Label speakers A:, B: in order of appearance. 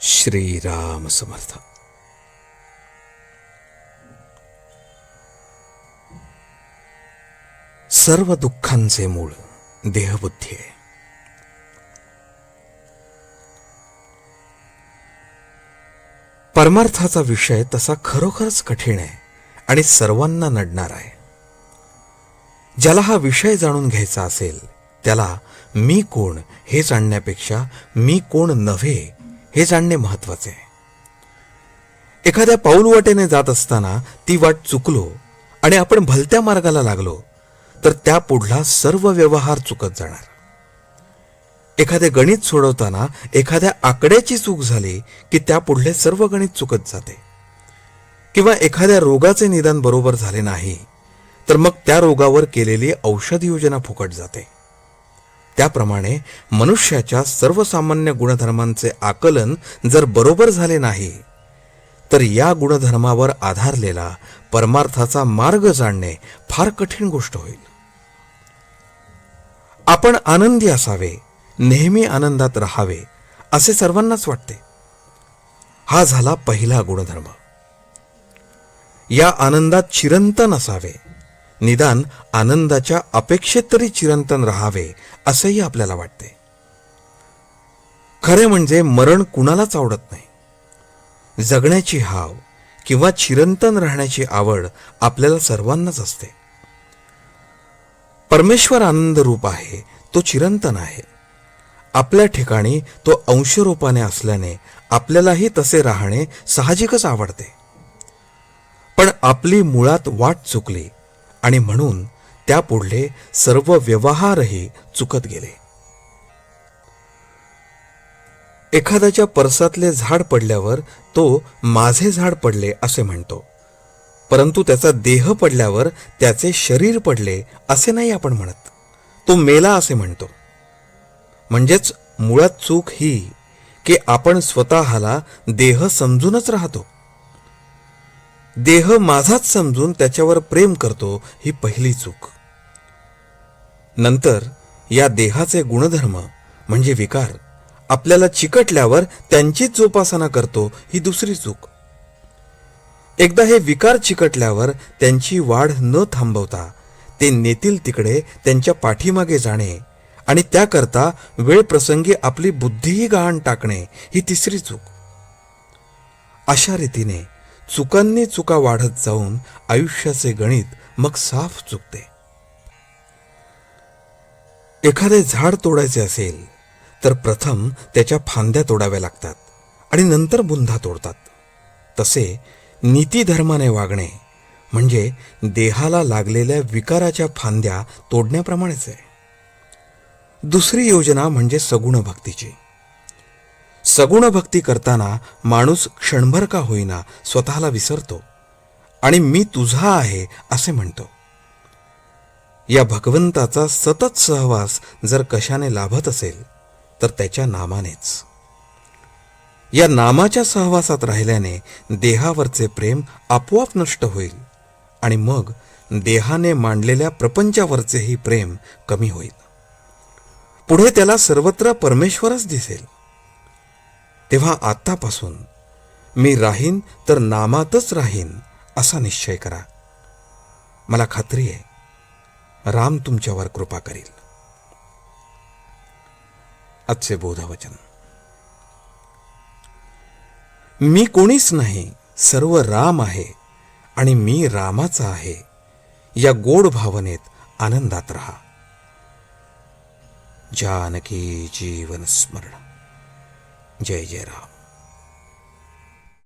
A: श्रीराम समर्थ। सर्व दुःखांचे मूळ देहबुद्धी आहे. परमार्थाचा विषय तसा खरोखरच कठीण आहे आणि सर्वांना नडणार आहे. ज्याला हा विषय जाणून घ्यायचा असेल त्याला मी कोण हे जाणण्यापेक्षा मी कोण नव्हे हे जाणणे महत्त्वाचे आहे. एखाद्या पाऊलवाटेने जात असताना ती वाट चुकलो आणि आपण भलत्या मार्गाला लागलो तर त्या पुढला सर्व व्यवहार चुकत जाणार. एखादे गणित सोडवताना एखाद्या आकड्याची चूक झाली की त्या पुढले सर्व गणित चुकत जाते. किंवा एखाद्या रोगाचे निदान बरोबर झाले नाही तर मग त्या रोगावर केलेली औषध योजना फुकट जाते. त्याप्रमाणे मनुष्याच्या सर्वसामान्य गुणधर्मांचे आकलन जर बरोबर झाले नाही तर या गुणधर्मावर आधारलेला परमार्थाचा मार्ग जाणणे फार कठीण गोष्ट होईल. आपण आनंदी असावे नेहमी आनंदात राहावे असे सर्वांनाच वाटते. हा झाला पहिला गुणधर्म. या आनंदात चिरंतन असावे निदान आनंदाच्या अपेक्षेत तरी चिरंतन राहावे असंही आपल्याला वाटते. खरे म्हणजे मरण कुणालाच आवडत नाही. जगण्याची हाव किंवा चिरंतन राहण्याची आवड आपल्याला सर्वांनाच असते. परमेश्वर आनंद रूप आहे तो चिरंतन आहे. आपल्या ठिकाणी तो अंशरूपाने असल्याने आपल्यालाही तसे राहणे साहजिकच आवडते. पण आपली मुळात वाट चुकली आणि म्हणून त्या पुढले सर्व व्यवहारही चुकत गेले. एखाद्याच्या परसातले झाड पडल्यावर तो माझे झाड पडले असे म्हणतो. परंतु त्याचा देह पडल्यावर त्याचे शरीर पडले असे नाही आपण म्हणत. तो मेला असे म्हणतो. म्हणजेच मुळात चूक ही की आपण स्वतःला देह समजूनच राहतो. देह माझाच समजून त्याच्यावर प्रेम करतो ही पहिली चूक. नंतर या देहाचे गुणधर्म म्हणजे विकार. आपल्याला चिकटल्यावर त्यांचीच जोपासना करतो ही दुसरी चूक. एकदा हे विकार चिकटल्यावर त्यांची वाढ न थांबवता ते नेतील तिकडे त्यांच्या पाठीमागे जाणे आणि त्याकरता वेळ प्रसंगी आपली बुद्धीही गहाण टाकणे ही तिसरी चूक. अशा रीतीने चुकांनी चुका वाढत जाऊन आयुष्याचे गणित मग साफ चुकते. एखादे झाड तोडायचे असेल तर प्रथम त्याच्या फांद्या तोडाव्या लागतात आणि नंतर बुंधा तोडतात. तसे नीतीधर्माने वागणे म्हणजे देहाला लागलेल्या विकाराच्या फांद्या तोडण्याप्रमाणेच आहे. दुसरी योजना म्हणजे सगुण भक्तीची सगुण भक्ती करताना माणूस क्षणभर का होईना स्वतःला विसरतो. आणि मी तुझा आहे असे म्हणतो. या भगवंताचा सतत सहवास जर कशाने लाभत असेल तर त्याच्या नामानेच. या नामाच्या सहवासात राहिल्याने देहावरचे प्रेम आपोआप नष्ट होईल आणि मग देहाने मांडलेल्या प्रपंचावरचेही प्रेम कमी होईल. पुढे त्याला सर्वत्र परमेश्वरच दिसेल. तेव्हा आत्तापासून मी राहीन तर नामातच राहीन असा निश्चय करा. मला खात्री आहे राम तुमच्यावर कृपा करील. आजचे बोधवचन. मी कोणीच नाही सर्व राम आहे आणि मी रामाचा आहे. या गोड भावनेत आनंदात राहा. जानकी जीवन स्मरण. जय जय राम.